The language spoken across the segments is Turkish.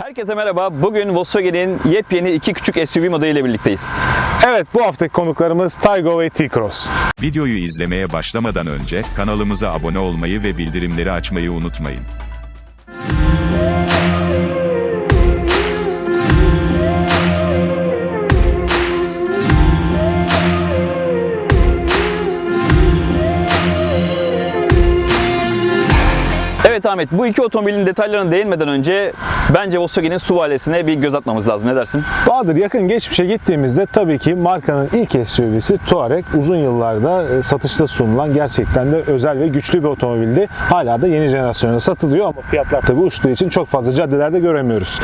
Herkese merhaba. Bugün Volkswagen'in yepyeni iki küçük SUV modeliyle birlikteyiz. Evet bu haftaki konuklarımız Taygo ve T-Cross. Videoyu izlemeye başlamadan önce kanalımıza abone olmayı ve bildirimleri açmayı unutmayın. Evet Ahmet, bu iki otomobilin detaylarına değinmeden önce bence Volkswagen'in SUV ailesine bir göz atmamız lazım. Ne dersin? Bahadır yakın geçmişe gittiğimizde tabii ki markanın ilk SUV'si Touareg uzun yıllarda e, satışta sunulan gerçekten de özel ve güçlü bir otomobildi. Hala da yeni jenerasyonda satılıyor ama fiyatlar tabii uçtuğu için çok fazla caddelerde göremiyoruz.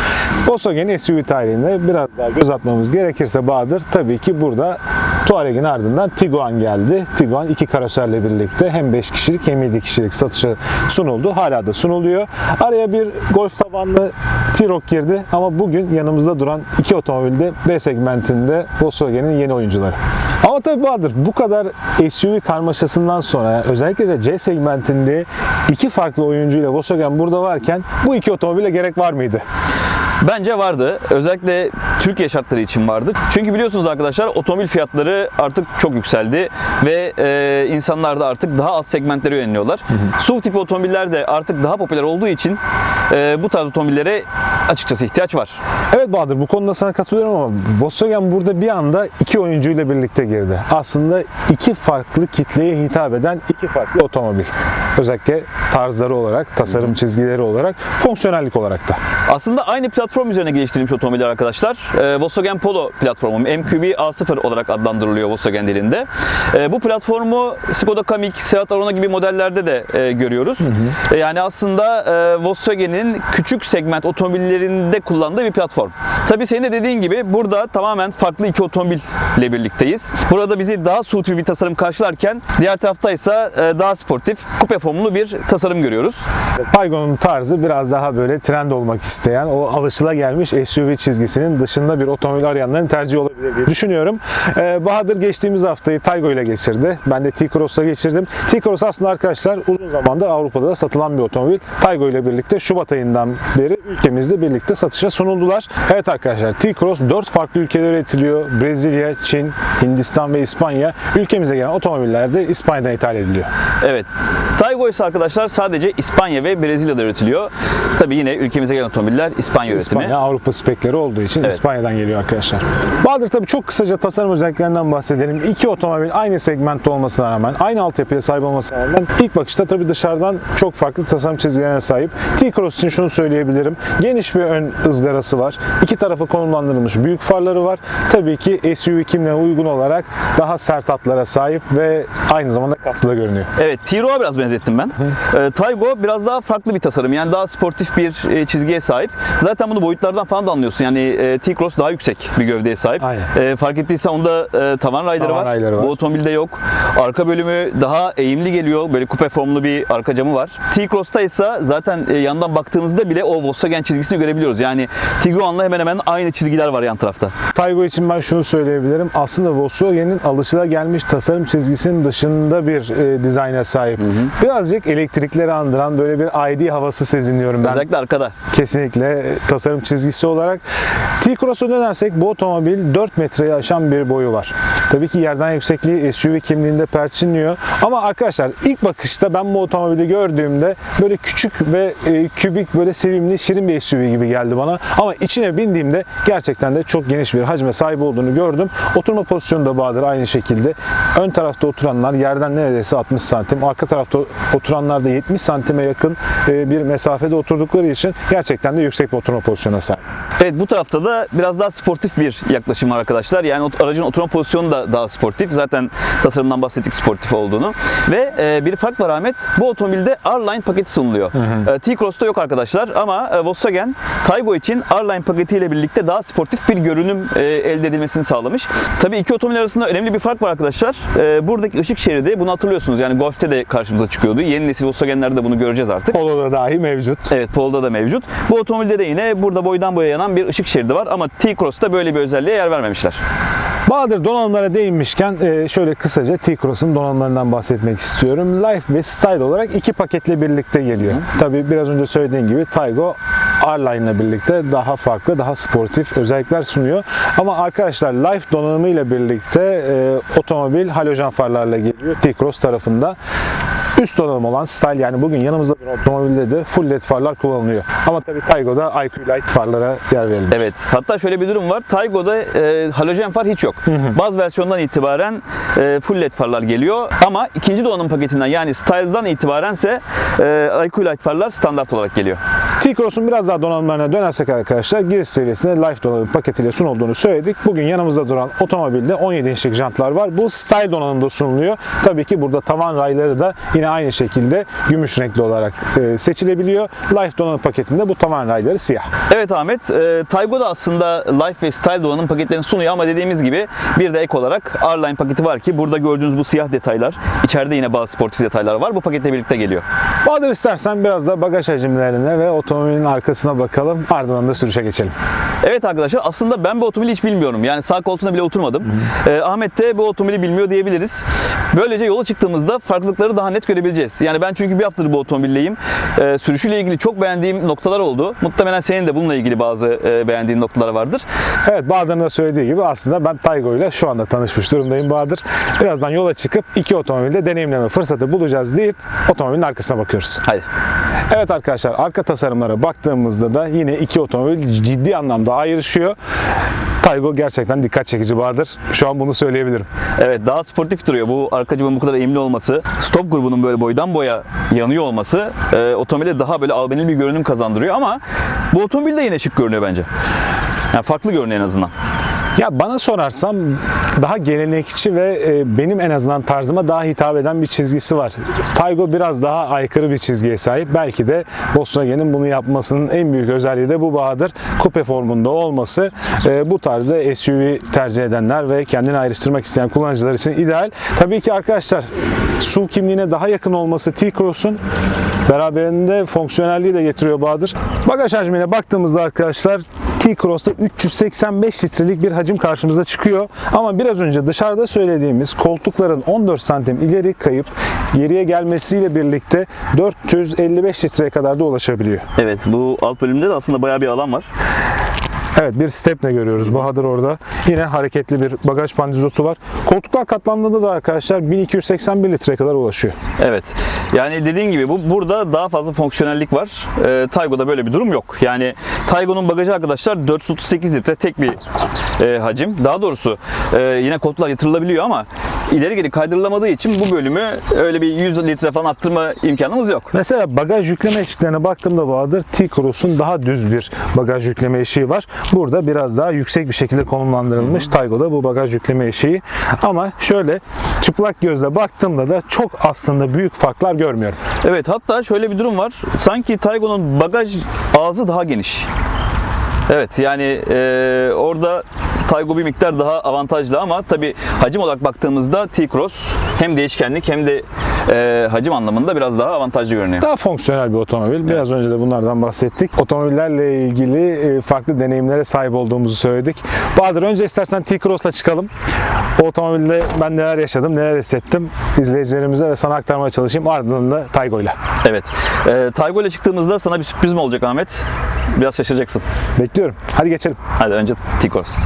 Volkswagen SUV tarihine biraz daha göz atmamız gerekirse Bahadır tabii ki burada Touareg'in ardından Tiguan geldi. Tiguan iki karoserle birlikte hem 5 kişilik hem 7 kişilik satışa sunuldu. Hala da sunuluyor. Araya bir Golf tabanlı T-Roc girdi ama bugün yanımızda duran iki otomobilde B segmentinde Volkswagen'in yeni oyuncuları. Ama tabii Bahadır bu kadar SUV karmaşasından sonra özellikle de C segmentinde iki farklı oyuncuyla Volkswagen burada varken bu iki otomobile gerek var mıydı? Bence vardı. Özellikle Türkiye şartları için vardı. Çünkü biliyorsunuz arkadaşlar otomobil fiyatları artık çok yükseldi ve e, insanlar da artık daha alt segmentlere yöneliyorlar. SUV tipi otomobiller de artık daha popüler olduğu için e, bu tarz otomobillere açıkçası ihtiyaç var. Evet Bahadır bu konuda sana katılıyorum ama Volkswagen burada bir anda iki oyuncuyla birlikte girdi. Aslında iki farklı kitleye hitap eden iki farklı otomobil. Özellikle tarzları olarak, tasarım çizgileri olarak, fonksiyonellik olarak da. Aslında aynı platform üzerine geliştirilmiş otomobiller arkadaşlar. Ee, Volkswagen Polo platformu MQB A0 olarak adlandırılıyor Volkswagen dilinde. Ee, bu platformu Skoda Kamiq, Seat Arona gibi modellerde de e, görüyoruz. E, yani aslında e, Volkswagen'in küçük segment otomobillerinde kullandığı bir platform. Tabii senin de dediğin gibi burada tamamen farklı iki otomobille birlikteyiz. Burada bizi daha tipi bir tasarım karşılarken diğer tarafta ise e, daha sportif, kupe formlu bir tasarım görüyoruz. Taygo'nun tarzı biraz daha böyle trend olmak isteyen, o alışılagelmiş SUV çizgisinin dışında bir otomobil arayanların tercihi olabilir diye düşünüyorum. Ee, Bahadır geçtiğimiz haftayı Taygo ile geçirdi. Ben de T-Cross'la geçirdim. T-Cross aslında arkadaşlar uzun zamandır Avrupa'da da satılan bir otomobil. Taygo ile birlikte Şubat ayından beri ülkemizde birlikte satışa sunuldular. Evet arkadaşlar T-Cross 4 farklı ülkede üretiliyor. Brezilya, Çin, Hindistan ve İspanya. Ülkemize gelen otomobiller de İspanya'dan ithal ediliyor. Evet. Taygo ise arkadaşlar sadece İspanya ve Brezilya'da üretiliyor. Tabii yine ülkemize gelen otomobiller İspanya üretimi. İspanya Avrupa spekleri olduğu için Evet. İspanya'dan geliyor arkadaşlar. Bahadır tabii çok kısaca tasarım özelliklerinden bahsedelim. İki otomobil aynı segmentte olmasına rağmen, aynı altyapıya sahip olmasına rağmen ilk bakışta tabii dışarıdan çok farklı tasarım çizgilerine sahip. T-Cross için şunu söyleyebilirim. Geniş bir ön ızgarası var. İki tarafı konumlandırılmış büyük farları var. Tabii ki SUV kimliğine uygun olarak daha sert hatlara sahip ve aynı zamanda kaslı da görünüyor. Evet, T-Roc'a biraz benzettim ben. Ee, Taygo biraz daha farklı bir tasarım. Yani daha sportif bir e, çizgiye sahip. Zaten bunu boyutlardan falan da anlıyorsun. Yani e, T-Cross daha yüksek bir gövdeye sahip. Aynen. E, fark ettiysen onda e, tavan rayları Tavan var. rayları var. Bu otomobilde yok. Arka bölümü daha eğimli geliyor. Böyle kupe formlu bir arka camı var. T-Cross'ta ise zaten e, yandan baktığımızda bile o Volkswagen çizgisini görebiliyoruz. Yani Tiguan'la hemen hemen aynı çizgiler var yan tarafta. Taygo için ben şunu söyleyebilirim. Aslında Volkswagen'in alışılagelmiş tasarım çizgisinin dışında bir e, dizayna sahip. Birazcık elektrikleri andıran böyle bir ID havası seziniyorum ben. Özellikle arkada. Kesinlikle e, tasarım çizgisi olarak. T-Cross'a dönersek bu otomobil 4 metreyi aşan bir boyu var. Tabii ki yerden yüksekliği SUV kimliğinde perçinliyor. Ama arkadaşlar ilk bakışta ben bu otomobili gördüğümde böyle küçük ve e, kübik böyle sevimli şirin bir SUV gibi geldi bana. Ama içine bindiğimde gerçekten de çok geniş bir hacme sahip olduğunu gördüm. Oturma pozisyonu da Bahadır aynı şekilde. Ön tarafta oturanlar yerden neredeyse 60 santim, arka tarafta oturanlar da 70 santime yakın e, bir mesafede oturdukları için gerçekten de yüksek bir oturma pozisyonuna sahip. Evet bu tarafta da biraz daha sportif bir yaklaşım var arkadaşlar. Yani aracın oturma pozisyonu da daha sportif. Zaten tasarımdan bahsettik sportif olduğunu. Ve e, bir fark var Ahmet. Bu otomobilde R-Line paketi sunuluyor. E, T-Cross'ta yok arkadaşlar ama e, Volkswagen Taygo için R-Line paketiyle birlikte daha sportif bir görünüm e, elde edilmesini sağlamış. Tabii iki otomobil arasında önemli bir fark var arkadaşlar. E, buradaki ışık şeridi bunu hatırlıyorsunuz. Yani Golf'te de karşımıza çıkıyordu. Yeni nesil Volkswagen'lerde de bunu göreceğiz artık. Polo'da dahi mevcut. Evet Polo'da da mevcut. Bu otomobilde de yine burada boydan boya yanan bir ışık şeridi var ama T-Cross'ta böyle bir özelliğe yer vermemişler. Bahadır donanımlara değinmişken e, şöyle kısaca T-Cross'un donanımlarından bahsetmek istiyorum. Life ve Style olarak iki paketle birlikte geliyor. Tabii biraz önce söylediğim gibi Taygo R-Line ile birlikte daha farklı, daha sportif özellikler sunuyor. Ama arkadaşlar Life donanımı ile birlikte e, otomobil halojen farlarla geliyor. T-Cross tarafında. Üst donanım olan Style yani bugün yanımızda duran otomobilde de full led farlar kullanılıyor. Ama tabii Taygo'da IQ Light farlara yer verilmiş. Evet. Hatta şöyle bir durum var. Taygo'da e, halojen far hiç yok. Bazı versiyondan itibaren e, full led farlar geliyor ama ikinci donanım paketinden yani Style'dan itibarense e, IQ Light farlar standart olarak geliyor. T-Cross'un biraz daha donanımlarına dönersek arkadaşlar giriş seviyesinde Life donanım paketiyle sunulduğunu söyledik. Bugün yanımızda duran otomobilde 17 inçlik jantlar var. Bu Style donanımda sunuluyor. Tabii ki burada tavan rayları da yine aynı şekilde gümüş renkli olarak e, seçilebiliyor. Life donanım paketinde bu tavan rayları siyah. Evet Ahmet, e, Taygo da aslında Life ve Style donanım paketlerini sunuyor ama dediğimiz gibi bir de ek olarak R-Line paketi var ki burada gördüğünüz bu siyah detaylar, içeride yine bazı sportif detaylar var. Bu paketle birlikte geliyor. Bahadır istersen biraz da bagaj hacimlerine ve otomobilin arkasına bakalım. Ardından da sürüşe geçelim. Evet arkadaşlar aslında ben bu otomobili hiç bilmiyorum. Yani sağ koltuğuna bile oturmadım. Ee, Ahmet de bu otomobili bilmiyor diyebiliriz. Böylece yola çıktığımızda farklılıkları daha net görebileceğiz. Yani ben çünkü bir haftadır bu otomobildeyim. Ee, sürüşüyle ilgili çok beğendiğim noktalar oldu. Muhtemelen senin de bununla ilgili bazı e, beğendiğin noktalar vardır. Evet Bahadır'ın da söylediği gibi aslında ben Taygo ile şu anda tanışmış durumdayım Bahadır. Birazdan yola çıkıp iki otomobilde deneyimleme fırsatı bulacağız deyip otomobilin arkasına bakıyoruz. Hadi. Evet arkadaşlar arka tasarımlara baktığımızda da yine iki otomobil ciddi anlamda ayrışıyor. Taygo gerçekten dikkat çekici Bahadır. Şu an bunu söyleyebilirim. Evet daha sportif duruyor. Bu arka cıbın bu kadar eğimli olması, stop grubunun böyle boydan boya yanıyor olması e, otomobile daha böyle albenili bir görünüm kazandırıyor ama bu otomobil de yine şık görünüyor bence. Yani farklı görünüyor en azından. Ya bana sorarsam daha gelenekçi ve e, benim en azından tarzıma daha hitap eden bir çizgisi var. Taygo biraz daha aykırı bir çizgiye sahip. Belki de Volkswagen'in bunu yapmasının en büyük özelliği de bu Bahadır. Kupe formunda olması e, bu tarzda SUV tercih edenler ve kendini ayrıştırmak isteyen kullanıcılar için ideal. Tabii ki arkadaşlar su kimliğine daha yakın olması T-Cross'un beraberinde fonksiyonelliği de getiriyor Bahadır. Bagaj hacmine baktığımızda arkadaşlar T-Cross'ta 385 litrelik bir hacim karşımıza çıkıyor. Ama biraz önce dışarıda söylediğimiz koltukların 14 santim ileri kayıp geriye gelmesiyle birlikte 455 litreye kadar da ulaşabiliyor. Evet bu alt bölümde de aslında bayağı bir alan var. Evet bir stepne görüyoruz Bahadır orada. Yine hareketli bir bagaj pandizotu var. Koltuklar katlandığında da arkadaşlar 1281 litreye kadar ulaşıyor. Evet. Yani dediğin gibi bu burada daha fazla fonksiyonellik var. Ee, Taygo'da böyle bir durum yok. Yani Taygo'nun bagajı arkadaşlar 438 litre tek bir e, hacim. Daha doğrusu e, yine koltuklar yatırılabiliyor ama ileri geri kaydırılamadığı için bu bölümü öyle bir 100 litre falan arttırma imkanımız yok. Mesela bagaj yükleme eşiklerine baktığımda Bahadır T-Cross'un daha düz bir bagaj yükleme eşiği var. Burada biraz daha yüksek bir şekilde konumlandırılmış Taygo'da bu bagaj yükleme eşiği. Ama şöyle çıplak gözle baktığımda da çok aslında büyük farklar görmüyorum. Evet hatta şöyle bir durum var. Sanki Taygo'nun bagaj ağzı daha geniş. Evet yani e, orada Taygo bir miktar daha avantajlı ama tabi hacim olarak baktığımızda T-Cross hem değişkenlik hem de e, hacim anlamında biraz daha avantajlı görünüyor. Daha fonksiyonel bir otomobil. Biraz önce de bunlardan bahsettik. Otomobillerle ilgili e, farklı deneyimlere sahip olduğumuzu söyledik. Bahadır önce istersen T-Cross'la çıkalım. O otomobilde ben neler yaşadım, neler hissettim izleyicilerimize ve sana aktarmaya çalışayım. Ardından da Taygo'yla. Evet. E, Taygo ile çıktığımızda sana bir sürpriz mi olacak Ahmet? Biraz şaşıracaksın. Bekliyorum. Hadi geçelim. Hadi önce T-Cross.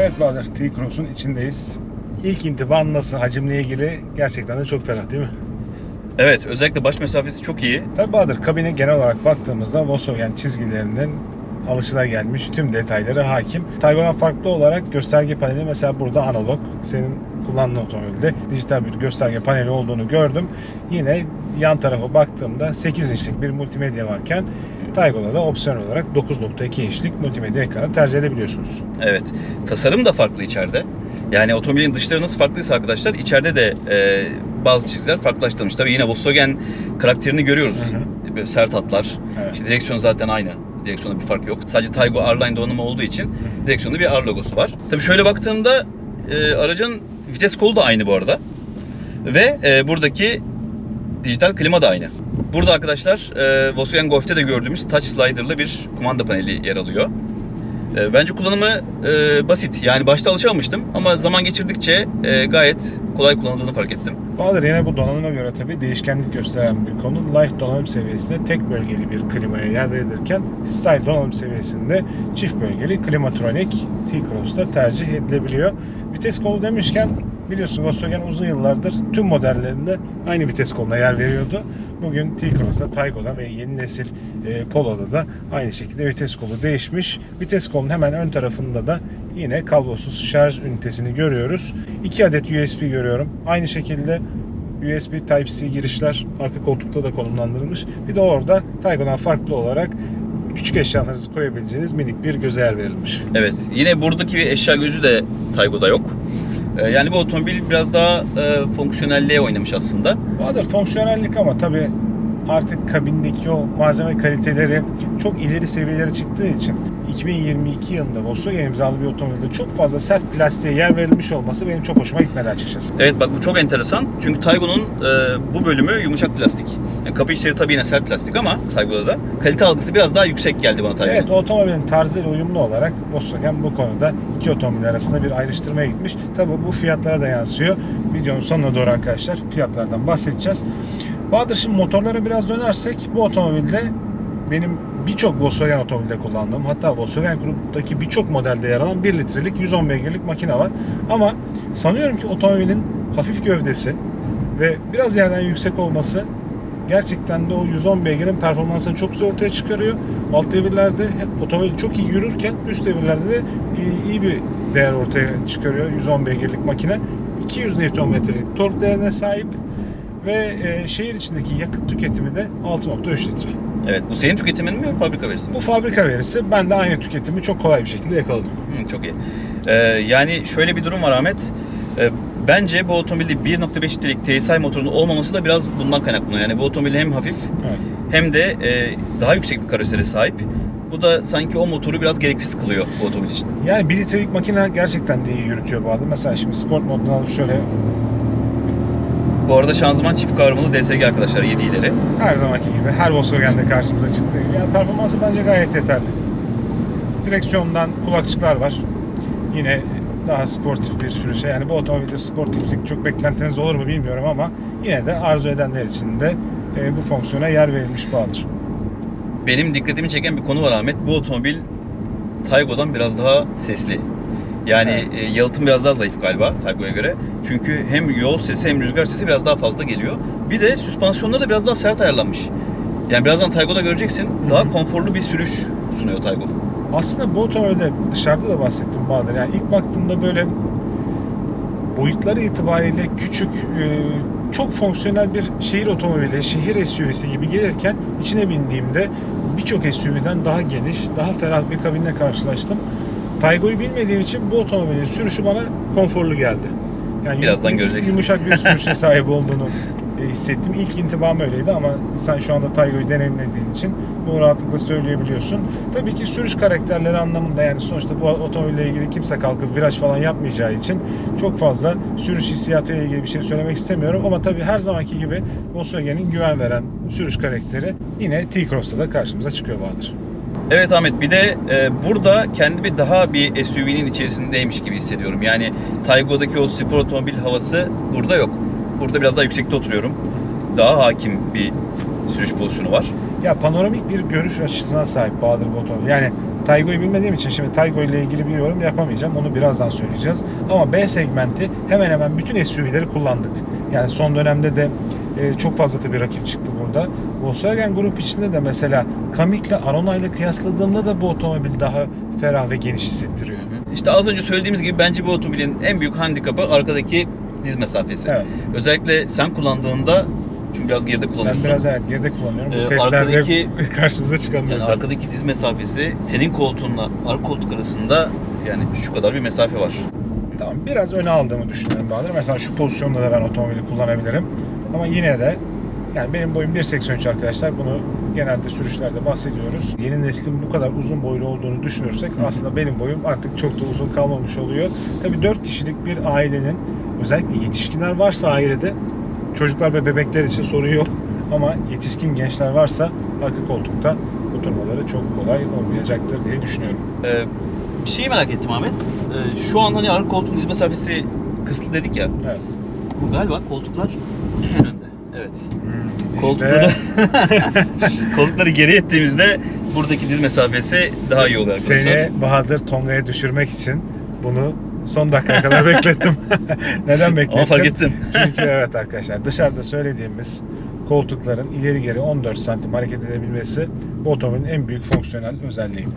Evet Bahadır, T-Cross'un içindeyiz. İlk intiban nasıl hacimle ilgili gerçekten de çok ferah değil mi? Evet özellikle baş mesafesi çok iyi. Tabii Bahadır, kabine genel olarak baktığımızda Volkswagen çizgilerinin alışılagelmiş tüm detayları hakim. Taygo'dan farklı olarak gösterge paneli mesela burada analog. Senin kullandığın otomobilde dijital bir gösterge paneli olduğunu gördüm. Yine yan tarafa baktığımda 8 inçlik bir multimedya varken Taygo'da da opsiyon olarak 9.2 inçlik multimedya ekranı tercih edebiliyorsunuz. Evet. Tasarım da farklı içeride. Yani otomobilin dışları nasıl farklıysa arkadaşlar içeride de e, bazı çizgiler farklılaştırılmış. Tabii yine Volkswagen karakterini görüyoruz. Hı Böyle sert hatlar. Evet. İşte direksiyon zaten aynı. Direksiyonda bir fark yok. Sadece Taygo R-Line donanımı olduğu için direksiyonda bir R logosu var. Tabii şöyle baktığımda e, aracın vites kolu da aynı bu arada. Ve e, buradaki dijital klima da aynı. Burada arkadaşlar e, Volkswagen Golf'te de gördüğümüz touch slider'lı bir kumanda paneli yer alıyor. E, bence kullanımı e, basit. Yani başta alışamamıştım ama zaman geçirdikçe e, gayet kolay kullanıldığını fark ettim. Bahadır yine bu donanıma göre tabii değişkenlik gösteren bir konu. Light donanım seviyesinde tek bölgeli bir klimaya yer verilirken Style donanım seviyesinde çift bölgeli klimatronik T-Cross'ta tercih edilebiliyor. Vites kolu demişken biliyorsun Volkswagen uzun yıllardır tüm modellerinde aynı vites koluna yer veriyordu. Bugün T-Cross'ta, Taygo'da ve yeni nesil e, Polo'da da aynı şekilde vites kolu değişmiş. Vites kolunun hemen ön tarafında da yine kablosuz şarj ünitesini görüyoruz. 2 adet USB görüyorum. Aynı şekilde USB Type-C girişler arka koltukta da konumlandırılmış. Bir de orada Taygo'dan farklı olarak küçük eşyalarınızı koyabileceğiniz minik bir göze yer verilmiş. Evet. Yine buradaki bir eşya gözü de Taygo'da yok. E, yani bu otomobil biraz daha e, fonksiyonelliğe oynamış aslında. Bahadır fonksiyonellik ama tabii artık kabindeki o malzeme kaliteleri çok ileri seviyelere çıktığı için 2022 yılında Volkswagen imzalı bir otomobilde çok fazla sert plastiğe yer verilmiş olması benim çok hoşuma gitmedi açıkçası. Evet bak bu çok enteresan. Çünkü Taygo'nun e, bu bölümü yumuşak plastik. Yani kapı içleri tabii yine sert plastik ama Taygo'da da kalite algısı biraz daha yüksek geldi bana Taygo'da. Evet otomobilin tarzıyla uyumlu olarak Volkswagen bu konuda iki otomobil arasında bir ayrıştırmaya gitmiş. Tabi bu fiyatlara da yansıyor. Videonun sonuna doğru arkadaşlar fiyatlardan bahsedeceğiz. Bahadır şimdi motorlara biraz dönersek bu otomobilde benim birçok Volkswagen otomobilde kullandığım hatta Volkswagen gruptaki birçok modelde yer alan 1 litrelik 110 beygirlik makine var. Ama sanıyorum ki otomobilin hafif gövdesi ve biraz yerden yüksek olması gerçekten de o 110 beygirin performansını çok güzel ortaya çıkarıyor. Alt devirlerde otomobil çok iyi yürürken üst devirlerde de iyi, bir değer ortaya çıkarıyor 110 beygirlik makine. 200 Nm'lik tork değerine sahip ve e, şehir içindeki yakıt tüketimi de 6.3 litre. Evet bu senin tüketimin mi fabrika verisi mi? Bu fabrika verisi. Ben de aynı tüketimi çok kolay bir şekilde yakaladım. Hı, çok iyi. Ee, yani şöyle bir durum var Ahmet. Ee, bence bu otomobilde 1.5 litrelik TSI motorunun olmaması da biraz bundan kaynaklanıyor. Yani bu otomobil hem hafif Evet. hem de e, daha yüksek bir karoseri sahip. Bu da sanki o motoru biraz gereksiz kılıyor bu otomobil için. Yani 1 litrelik makine gerçekten de iyi yürütüyor Bahadır. Mesela şimdi sport modunu alıp şöyle Bu arada şanzıman çift kavramlı DSG arkadaşlar 7 ileri. her zamanki gibi her Volkswagen'de karşımıza gibi. Yani performansı bence gayet yeterli. Direksiyondan kulakçıklar var. Yine daha sportif bir sürüşe. Yani bu otomobilde sportiflik çok beklentiniz olur mu bilmiyorum ama yine de arzu edenler için de e, bu fonksiyona yer verilmiş Bahadır. Benim dikkatimi çeken bir konu var Ahmet. Bu otomobil Taygo'dan biraz daha sesli. Yani e, yalıtım biraz daha zayıf galiba Taygo'ya göre. Çünkü hem yol sesi hem rüzgar sesi biraz daha fazla geliyor. Bir de süspansiyonları da biraz daha sert ayarlanmış. Yani birazdan Taygo'da göreceksin daha konforlu bir sürüş sunuyor Taygo. Aslında bu otomobilde dışarıda da bahsettim Bahadır. Yani ilk baktığımda böyle boyutları itibariyle küçük, e, çok fonksiyonel bir şehir otomobili, şehir SUV'si gibi gelirken içine bindiğimde birçok SUV'den daha geniş, daha ferah bir kabinle karşılaştım. Taygo'yu bilmediğim için bu otomobilin sürüşü bana konforlu geldi. Yani Birazdan yum- göreceksin. Yumuşak bir sürüşe sahip olduğunu e, hissettim. İlk intibam öyleydi ama sen şu anda Taygo'yu deneyimlediğin için bunu rahatlıkla söyleyebiliyorsun. Tabii ki sürüş karakterleri anlamında yani sonuçta bu otomobille ilgili kimse kalkıp viraj falan yapmayacağı için çok fazla sürüş hissiyatıyla ilgili bir şey söylemek istemiyorum ama tabii her zamanki gibi Volkswagen'in güven veren sürüş karakteri yine T-Cross'ta da karşımıza çıkıyor Bahadır. Evet Ahmet bir de e, burada kendimi daha bir SUV'nin içerisindeymiş gibi hissediyorum. Yani Taygo'daki o spor otomobil havası burada yok. Burada biraz daha yüksekte oturuyorum. Daha hakim bir sürüş pozisyonu var. Ya panoramik bir görüş açısına sahip Bahadır bu. Yani Taygo'yu bilmediğim için şimdi Taygo ile ilgili bir yorum yapamayacağım. Onu birazdan söyleyeceğiz. Ama B segmenti hemen hemen bütün SUV'leri kullandık. Yani son dönemde de e, çok fazla tabii rakip çıktı burada. Volkswagen grup içinde de mesela Kamiq ile Arona ile kıyasladığımda da bu otomobil daha ferah ve geniş hissettiriyor. İşte az önce söylediğimiz gibi bence bu otomobilin en büyük handikapı arkadaki diz mesafesi. Evet. Özellikle sen kullandığında çünkü biraz geride Ben kullanıyorsun. biraz evet geride kullanıyorum. Bu Ee, testlerde arkadaki- karşımıza çıkamıyor. Yani arkadaki diz mesafesi senin koltuğunla arka koltuk arasında yani şu kadar bir mesafe var. Tamam biraz öne aldığımı düşünüyorum Bahadır. Mesela şu pozisyonda da ben otomobili kullanabilirim. Ama yine de yani benim boyum 1.83 arkadaşlar. Bunu genelde sürüşlerde bahsediyoruz. Yeni neslin bu kadar uzun boylu olduğunu düşünürsek aslında benim boyum artık çok da uzun kalmamış oluyor. Tabii 4 kişilik bir ailenin özellikle yetişkinler varsa ailede çocuklar ve bebekler için sorun yok. Ama yetişkin gençler varsa arka koltukta oturmaları çok kolay olmayacaktır diye düşünüyorum. Ee, bir şeyi merak ettim Ahmet. Ee, şu an hani arka koltuğun diz mesafesi kısıtlı dedik ya. Evet. Bu galiba koltuklar en. Evet. İşte Koltukları koltukları geri ettiğimizde buradaki diz mesafesi daha iyi oluyor arkadaşlar. seni Bahadır Tonga'ya düşürmek için bunu son dakikaya kadar beklettim. Neden beklettim? Ama fark ettim. Çünkü evet arkadaşlar dışarıda söylediğimiz koltukların ileri geri 14 santim hareket edebilmesi bu otomobilin en büyük fonksiyonel özelliği.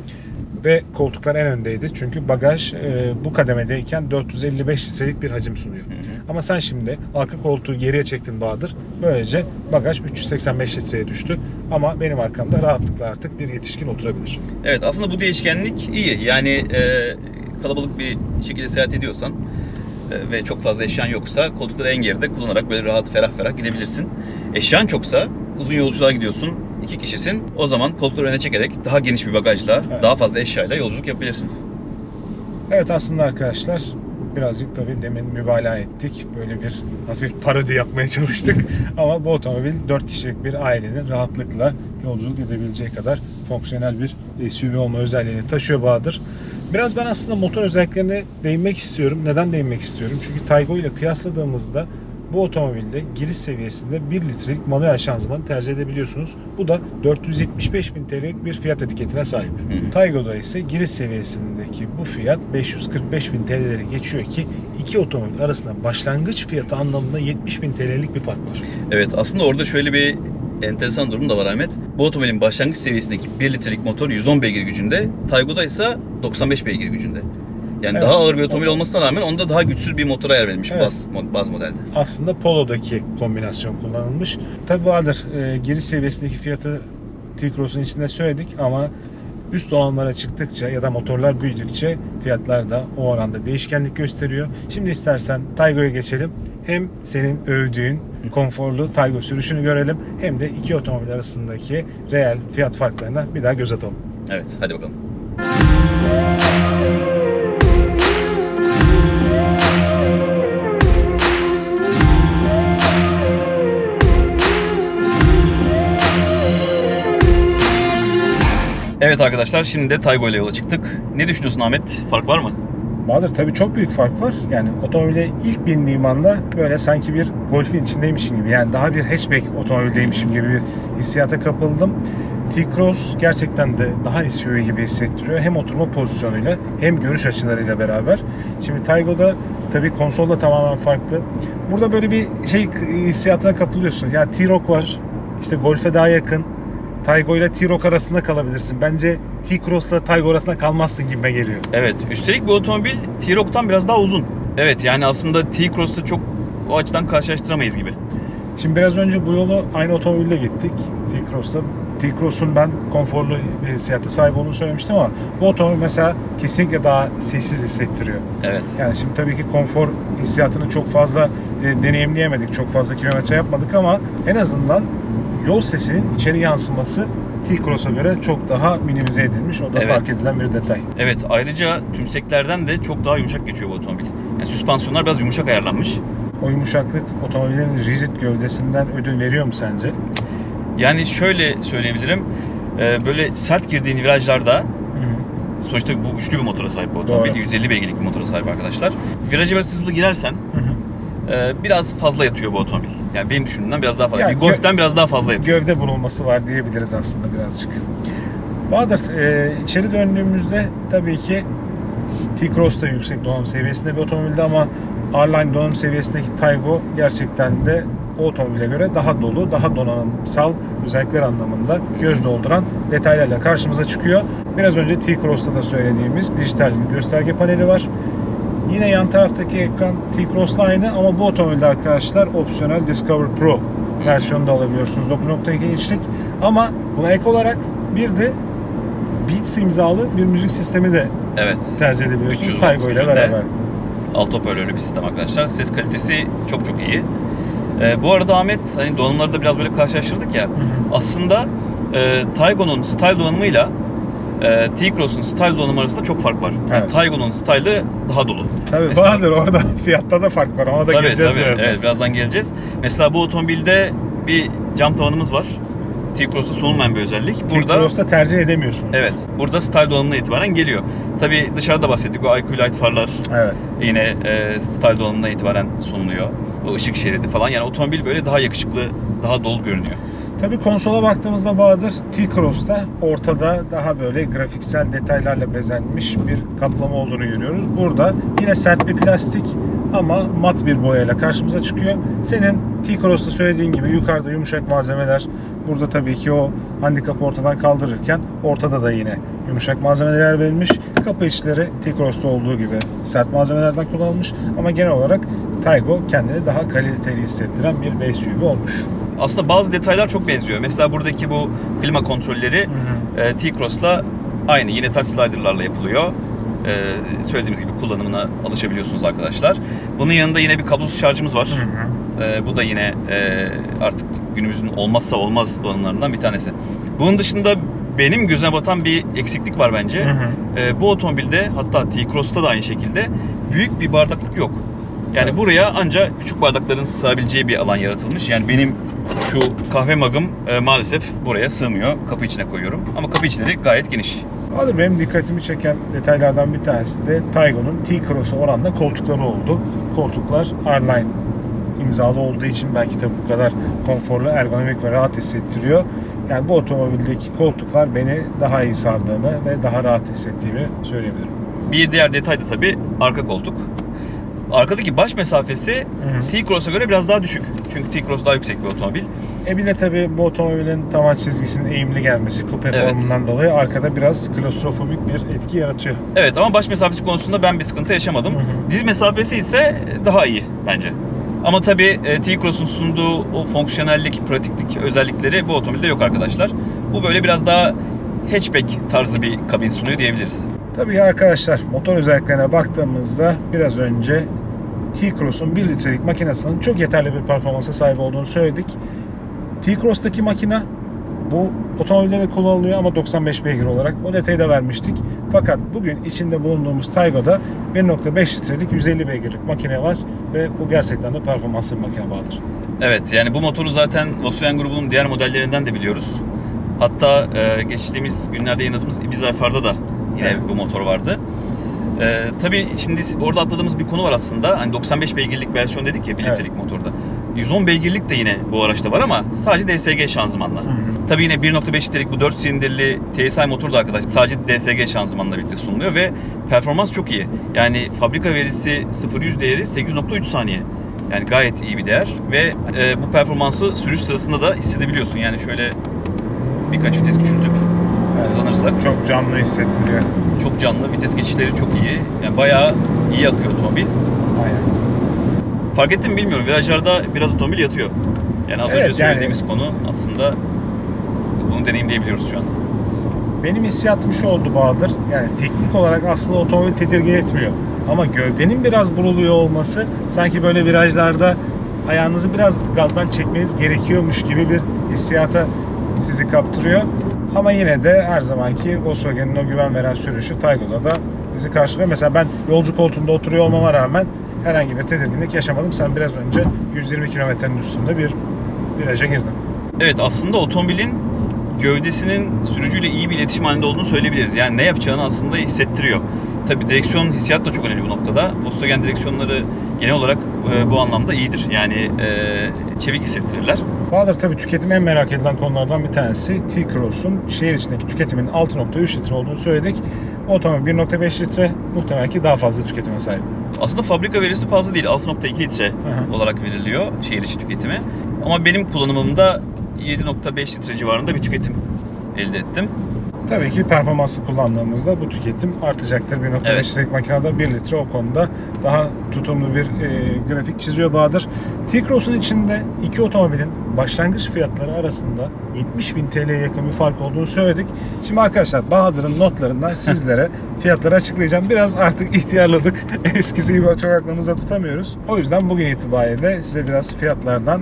Ve koltuklar en öndeydi çünkü bagaj e, bu kademedeyken 455 litrelik bir hacim sunuyor. Hı hı. Ama sen şimdi arka koltuğu geriye çektin Bahadır. Böylece bagaj 385 litreye düştü. Ama benim arkamda rahatlıkla artık bir yetişkin oturabilir. Evet aslında bu değişkenlik iyi. Yani e, kalabalık bir şekilde seyahat ediyorsan e, ve çok fazla eşyan yoksa koltukları en geride kullanarak böyle rahat ferah ferah gidebilirsin. Eşyan çoksa uzun yolculuğa gidiyorsun. İki kişisin. O zaman koltukları öne çekerek daha geniş bir bagajla, Evet. daha fazla eşyayla yolculuk yapabilirsin. Evet aslında arkadaşlar birazcık tabii demin mübalağa ettik. Böyle bir hafif parodi yapmaya çalıştık. Ama bu otomobil 4 kişilik bir ailenin rahatlıkla yolculuk edebileceği kadar fonksiyonel bir SUV olma özelliğini taşıyor Bahadır. Biraz ben aslında motor özelliklerine değinmek istiyorum. Neden değinmek istiyorum? Çünkü Taygo ile kıyasladığımızda bu otomobilde giriş seviyesinde 1 litrelik manuel şanzımanı tercih edebiliyorsunuz. Bu da 475 bin TL'lik bir fiyat etiketine sahip. Taygo'da ise giriş seviyesindeki bu fiyat 545 bin TL'leri geçiyor ki iki otomobil arasında başlangıç fiyatı anlamında 70 bin TL'lik bir fark var. Evet aslında orada şöyle bir enteresan durum da var Ahmet. Bu otomobilin başlangıç seviyesindeki 1 litrelik motor 110 beygir gücünde. Taygo'da ise 95 beygir gücünde. Yani Evet. daha ağır bir otomobil olmasına rağmen onda daha güçsüz bir motora yer verilmiş Evet. baz, baz modelde. Aslında Polo'daki kombinasyon kullanılmış. Tabi Bahadır e, giriş seviyesindeki fiyatı T-Cross'un içinde söyledik ama üst donanımlara çıktıkça ya da motorlar büyüdükçe fiyatlar da o oranda değişkenlik gösteriyor. Şimdi istersen Taygo'ya geçelim. Hem senin övdüğün konforlu Taygo sürüşünü görelim hem de iki otomobil arasındaki reel fiyat farklarına bir daha göz atalım. Evet hadi bakalım. Arkadaşlar şimdi de Taygo ile yola çıktık. Ne düşünüyorsun Ahmet? Fark var mı? Bahadır tabii çok büyük fark var. Yani otomobile ilk bindiğim anda böyle sanki bir Golf'in içindeymişim gibi. Yani daha bir hatchback otomobildeymişim gibi bir hissiyata kapıldım. T-Cross gerçekten de daha SUV gibi hissettiriyor. Hem oturma pozisyonuyla hem görüş açılarıyla beraber. Şimdi Taygo'da tabii konsolda tamamen farklı. Burada böyle bir şey hissiyatına kapılıyorsun. Ya T-Roc var. İşte Golf'e daha yakın. Taygo ile T-Roc arasında kalabilirsin. Bence T-Cross'la Taygo arasında kalmazsın gibime geliyor. Evet. Üstelik bu otomobil T-Roc'tan biraz daha uzun. Evet yani aslında T-Cross'ta çok o açıdan karşılaştıramayız gibi. Şimdi biraz önce bu yolu aynı otomobille gittik T-Cross'la. T-Cross'un ben konforlu bir hissiyata sahip olduğunu söylemiştim ama bu otomobil mesela kesinlikle daha sessiz hissettiriyor. Evet. Yani şimdi tabii ki konfor hissiyatını çok fazla e, deneyimleyemedik, çok fazla kilometre yapmadık ama en azından yol sesinin içeri yansıması T-Cross'a göre çok daha minimize edilmiş. O da Evet. fark edilen bir detay. Evet ayrıca tümseklerden de çok daha yumuşak geçiyor bu otomobil. Yani süspansiyonlar biraz yumuşak ayarlanmış. O yumuşaklık otomobillerin rigid gövdesinden ödün veriyor mu sence? Yani şöyle söyleyebilirim. e, Böyle sert girdiğin virajlarda sonuçta bu güçlü bir motora sahip bu otomobil. Doğru. 150 beygirlik bir motora sahip arkadaşlar. Viraja biraz hızlı girersen Hı hı. E, biraz fazla yatıyor bu otomobil. Yani benim düşündüğümden biraz daha fazla. Ya bir Golf'ten biraz daha fazla yatıyor. gövde burulması var diyebiliriz aslında birazcık. Bahadır, e, içeri döndüğümüzde tabii ki T-Cross da yüksek donanım seviyesinde bir otomobildi ama R-Line donanım seviyesindeki Taygo gerçekten de o otomobile göre daha dolu, daha donanımsal özellikler anlamında göz dolduran detaylarla karşımıza çıkıyor. Biraz önce T-Cross'ta da söylediğimiz dijital gösterge paneli var. Yine yan taraftaki ekran T-Cross'la aynı ama bu otomobilde arkadaşlar opsiyonel Discover Pro versiyonu da alabiliyorsunuz. 9.2 inçlik. Ama buna ek olarak bir de Beats imzalı bir müzik sistemi de Evet. tercih edebiliyorsunuz 300 Taygo ile beraber. Alt hoparlörlü bir sistem arkadaşlar. Ses kalitesi çok çok iyi. E, bu arada Ahmet hani donanımları da biraz böyle karşılaştırdık ya. Hı hı. Aslında e, Taygo'nun style donanımıyla e, T-Cross'un style donanımı arasında çok fark var. Yani Evet. Taygo'nun style'ı daha dolu. Tabii Mesela- Bahadır orada fiyatta da fark var. Ona da tabii geleceğiz tabii. birazdan. Evet birazdan geleceğiz. Mesela bu otomobilde bir cam tavanımız var. T-Cross'ta sunulmayan bir özellik. Burada T-Cross'ta tercih edemiyorsunuz. Evet. Burada style donanımına itibaren geliyor. Tabi dışarıda bahsettik. O IQ Light farlar Evet. yine e, style donanımına itibaren sunuluyor. O ışık şeridi falan. Yani otomobil böyle daha yakışıklı, daha dolu görünüyor. Tabii konsola baktığımızda Bahadır T-Cross'ta ortada daha böyle grafiksel detaylarla bezenmiş bir kaplama olduğunu görüyoruz. Burada yine sert bir plastik ama mat bir boyayla karşımıza çıkıyor. Senin T-Cross'ta söylediğin gibi yukarıda yumuşak malzemeler, burada tabii ki o handikapı ortadan kaldırırken ortada da yine yumuşak malzemeler verilmiş. Kapı içleri T-Cross'ta olduğu gibi sert malzemelerden kullanılmış ama genel olarak Taygo kendini daha kaliteli hissettiren bir SUV olmuş. Aslında bazı detaylar çok benziyor. Mesela buradaki bu klima kontrolleri e, T-Cross'la aynı. Yine touch slider'larla yapılıyor. E, söylediğimiz gibi kullanımına alışabiliyorsunuz arkadaşlar. Bunun yanında yine bir kablosuz şarjımız var. E, bu da yine e, artık günümüzün olmazsa olmaz donanımlarından bir tanesi. Bunun dışında benim gözüme batan bir eksiklik var bence. E, bu otomobilde hatta T-Cross'ta da aynı şekilde büyük bir bardaklık yok. Yani buraya ancak küçük bardakların sığabileceği bir alan yaratılmış. Yani benim şu kahve magım e, maalesef buraya sığmıyor. Kapı içine koyuyorum. Ama kapı içleri gayet geniş. Abi benim dikkatimi çeken detaylardan bir tanesi de Taygo'nun T-Cross'a oranla koltukları oldu. Koltuklar R-Line imzalı olduğu için belki de bu kadar konforlu, ergonomik ve rahat hissettiriyor. Yani bu otomobildeki koltuklar beni daha iyi sardığını ve daha rahat hissettiğimi söyleyebilirim. Bir diğer detay da tabii arka koltuk. Arkadaki baş mesafesi T-Cross'a göre biraz daha düşük. Çünkü T-Cross daha yüksek bir otomobil. E bir de tabii bu otomobilin tavan çizgisinin eğimli gelmesi kupe Evet. formundan dolayı arkada biraz klostrofobik bir etki yaratıyor. Evet ama baş mesafesi konusunda ben bir sıkıntı yaşamadım. Hı hı. Diz mesafesi ise daha iyi bence. Ama tabii e, T-Cross'un sunduğu o fonksiyonellik, pratiklik özellikleri bu otomobilde yok arkadaşlar. Bu böyle biraz daha hatchback tarzı bir kabin sunuyor diyebiliriz. Tabii arkadaşlar motor özelliklerine baktığımızda biraz önce T-Cross'un 1 litrelik makinesinin çok yeterli bir performansa sahip olduğunu söyledik. T-Cross'taki makine bu otomobilde de kullanılıyor ama 95 beygir olarak o detayı da vermiştik. Fakat bugün içinde bulunduğumuz Taygo'da 1.5 litrelik 150 beygirlik makine var ve bu gerçekten de performanslı bir makine bağlıdır. Evet yani bu motoru zaten Volkswagen grubunun diğer modellerinden de biliyoruz. Hatta e, geçtiğimiz günlerde yayınladığımız Ibiza FR'da da yine Evet. bu motor vardı. E, tabii şimdi orada atladığımız bir konu var aslında. Hani 95 beygirlik versiyon dedik ya 1 Evet. litrelik motorda. 110 beygirlik de yine bu araçta var ama sadece DSG şanzımanla. Tabii yine 1.5 litrelik bu 4 silindirli TSI motor da arkadaş sadece DSG şanzımanla birlikte sunuluyor ve performans çok iyi. Yani fabrika verisi 0-100 değeri 8.3 saniye. Yani gayet iyi bir değer ve e, bu performansı sürüş sırasında da hissedebiliyorsun. Yani şöyle birkaç vites küçültüp hızlanırsak Çok canlı hissettiriyor. Çok canlı, vites geçişleri çok iyi. Yani bayağı iyi akıyor otomobil. Aynen. Fark ettim mi bilmiyorum. Virajlarda biraz otomobil yatıyor. Yani az Evet, önce yani- söylediğimiz konu aslında bunu deneyimleyebiliyoruz şu an. Benim hissiyatım şu oldu Bahadır. Yani teknik olarak aslında otomobil tedirgin etmiyor. Ama gövdenin biraz buruluyor olması sanki böyle virajlarda ayağınızı biraz gazdan çekmeniz gerekiyormuş gibi bir hissiyata sizi kaptırıyor. Ama yine de her zamanki Volkswagen'in o güven veren sürüşü Taygo'da da bizi karşılıyor. Mesela ben yolcu koltuğunda oturuyor olmama rağmen herhangi bir tedirginlik yaşamadım. Sen biraz önce 120 kilometrenin üstünde bir viraja girdin. Evet aslında otomobilin gövdesinin sürücüyle iyi bir iletişim halinde olduğunu söyleyebiliriz. Yani ne yapacağını aslında hissettiriyor. Tabii direksiyon hissiyat da çok önemli bu noktada. Volkswagen direksiyonları genel olarak e, bu anlamda iyidir. Yani e, çevik hissettirirler. Bahadır tabii tüketim en merak edilen konulardan bir tanesi T-Cross'un şehir içindeki tüketiminin 6.3 litre olduğunu söyledik. Otomobil 1.5 litre muhtemelen ki daha fazla tüketime sahip. Aslında fabrika verisi fazla değil. 6.2 litre olarak veriliyor şehir içi tüketimi. Ama benim kullanımımda 7.5 litre civarında bir tüketim elde ettim. Tabii ki performanslı kullandığımızda bu tüketim artacaktır. 1.5 Evet. litrelik makinede 1 litre o konuda daha tutumlu bir e, grafik çiziyor Bahadır. T-Cross'un içinde iki otomobilin başlangıç fiyatları arasında 70 bin TL'ye yakın bir fark olduğunu söyledik. Şimdi arkadaşlar Bahadır'ın notlarından sizlere fiyatları açıklayacağım. Biraz artık ihtiyarladık. Eskisi gibi çok aklımızda tutamıyoruz. O yüzden bugün itibariyle size biraz fiyatlardan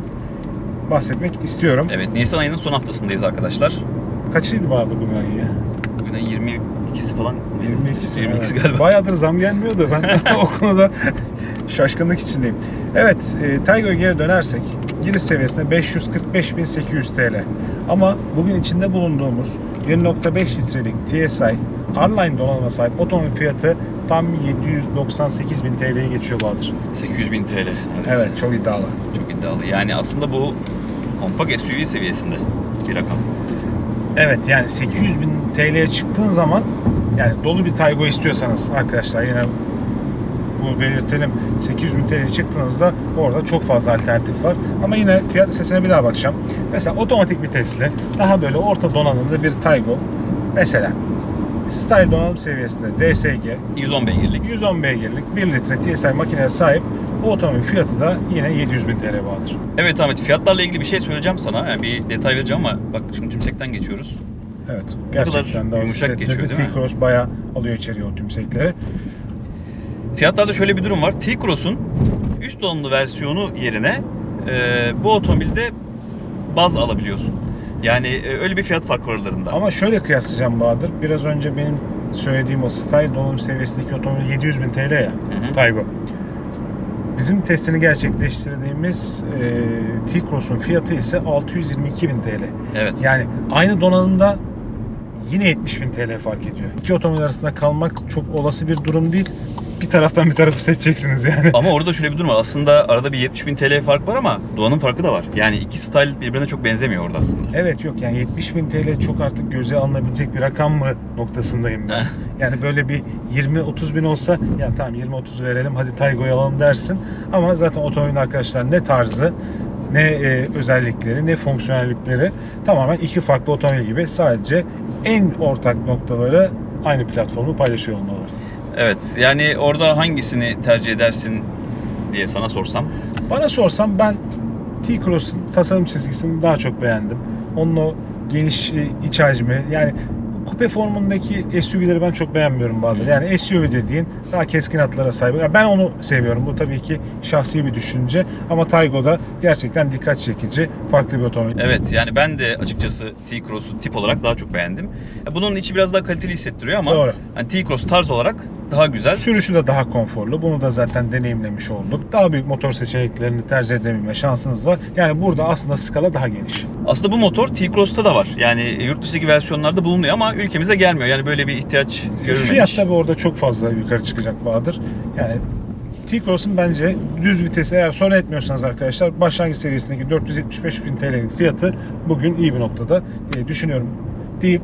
bahsetmek istiyorum. Evet Nisan ayının son haftasındayız arkadaşlar. Kaçıydı Bahadır bugün ayı ya? Bugün ayın 22'si falan. 22'si, 22'si evet. galiba. Bayağıdır zam gelmiyordu. Ben o konuda şaşkınlık içindeyim. Evet, e, Taygo'ya geri dönersek giriş seviyesinde 545.800 TL. Ama bugün içinde bulunduğumuz 1.5 litrelik TSI R-Line donanıma sahip otomobil fiyatı tam 798 bin TL'ye geçiyor Bahadır. 800 bin TL. neredeyse. Evet çok iddialı. Çok iddialı. Yani aslında bu kompakt SUV seviyesinde bir rakam. Evet yani 800 bin TL'ye çıktığın zaman yani dolu bir Taygo istiyorsanız arkadaşlar yine bu belirtelim 800 bin TL'ye çıktığınızda orada çok fazla alternatif var. Ama yine fiyat listesine bir daha bakacağım. Mesela otomatik vitesli daha böyle orta donanımlı bir Taygo mesela Style donanım seviyesinde DSG 110 beygirlik. 110 beygirlik 1 litre TSI makineye sahip bu otomobil fiyatı da yine 700 bin TL Bahadır. Evet Ahmet fiyatlarla ilgili bir şey söyleyeceğim sana. Yani bir detay vereceğim ama bak şimdi tümsekten geçiyoruz. Evet. Gerçekten de yumuşak yumuşak geçiyor, değil mi? T-Cross bayağı alıyor içeriye o tümsekleri. Fiyatlarda şöyle bir durum var. T-Cross'un üst donanımlı versiyonu yerine e, bu otomobilde baz alabiliyorsun. Yani e, öyle bir fiyat farkı var aralarında. Ama şöyle kıyaslayacağım Bahadır. Biraz önce benim söylediğim o Style donanım seviyesindeki otomobil 700 bin TL ya. Hı hı. Taygo. Bizim testini gerçekleştirdiğimiz e, T-Cross'un fiyatı ise 622 bin TL. Evet. Yani aynı donanımda yine 70 bin TL fark ediyor. İki otomobil arasında kalmak çok olası bir durum değil. Bir taraftan bir tarafı seçeceksiniz yani. Ama orada şöyle bir durum var. Aslında arada bir 70 bin TL fark var ama donanım farkı da var. Yani iki style birbirine çok benzemiyor orada aslında. Evet yok yani 70 bin TL çok artık göze alınabilecek bir rakam mı noktasındayım ben. Heh. Yani böyle bir 20-30 bin olsa ya tamam 20-30 verelim hadi Taygo'yu alalım dersin. Ama zaten otomobilin arkadaşlar ne tarzı ne e, özellikleri ne fonksiyonellikleri tamamen iki farklı otomobil gibi sadece en ortak noktaları aynı platformu paylaşıyor olmaları. Evet. Yani orada hangisini tercih edersin diye sana sorsam. Bana sorsan ben T-Cross'un tasarım çizgisini daha çok beğendim. Onun o geniş e, iç hacmi yani kupe formundaki SUV'leri ben çok beğenmiyorum Bahadır. Yani SUV dediğin daha keskin hatlara sahip. Yani ben onu seviyorum. Bu tabii ki şahsi bir düşünce ama Taygo'da gerçekten dikkat çekici farklı bir otomobil. Evet yani ben de açıkçası T-Cross'u tip olarak daha çok beğendim. Bunun içi biraz daha kaliteli hissettiriyor ama Doğru. yani T-Cross tarz olarak daha güzel. Sürüşü de daha konforlu. Bunu da zaten deneyimlemiş olduk. Daha büyük motor seçeneklerini tercih edebilme şansınız var. Yani burada aslında skala daha geniş. Aslında bu motor T-Cross'ta da var. Yani yurt dışındaki versiyonlarda bulunuyor ama ülkemize gelmiyor. Yani böyle bir ihtiyaç görülmemiş. Fiyat tabi orada çok fazla yukarı çıkacak Bahadır. Yani T-Cross'un bence düz vitesi eğer sorun etmiyorsanız arkadaşlar başlangıç seviyesindeki 475 bin TL'lik fiyatı bugün iyi bir noktada e, düşünüyorum deyip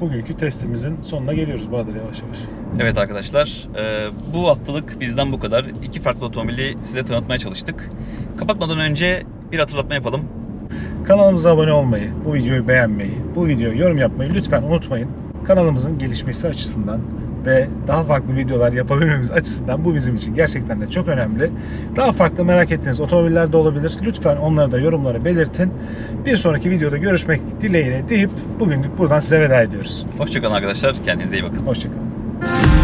bugünkü testimizin sonuna geliyoruz Bahadır yavaş yavaş. Evet arkadaşlar, e, bu haftalık bizden bu kadar. İki farklı otomobili size tanıtmaya çalıştık. Kapatmadan önce bir hatırlatma yapalım. Kanalımıza abone olmayı, bu videoyu beğenmeyi, bu videoya yorum yapmayı lütfen unutmayın. Kanalımızın gelişmesi açısından ve daha farklı videolar yapabilmemiz açısından bu bizim için gerçekten de çok önemli. Daha farklı merak ettiğiniz otomobiller de olabilir. Lütfen onları da yorumlara belirtin. Bir sonraki videoda görüşmek dileğiyle deyip bugünlük buradan size veda ediyoruz. Hoşçakalın arkadaşlar, kendinize iyi bakın. Hoşçakalın. Bye.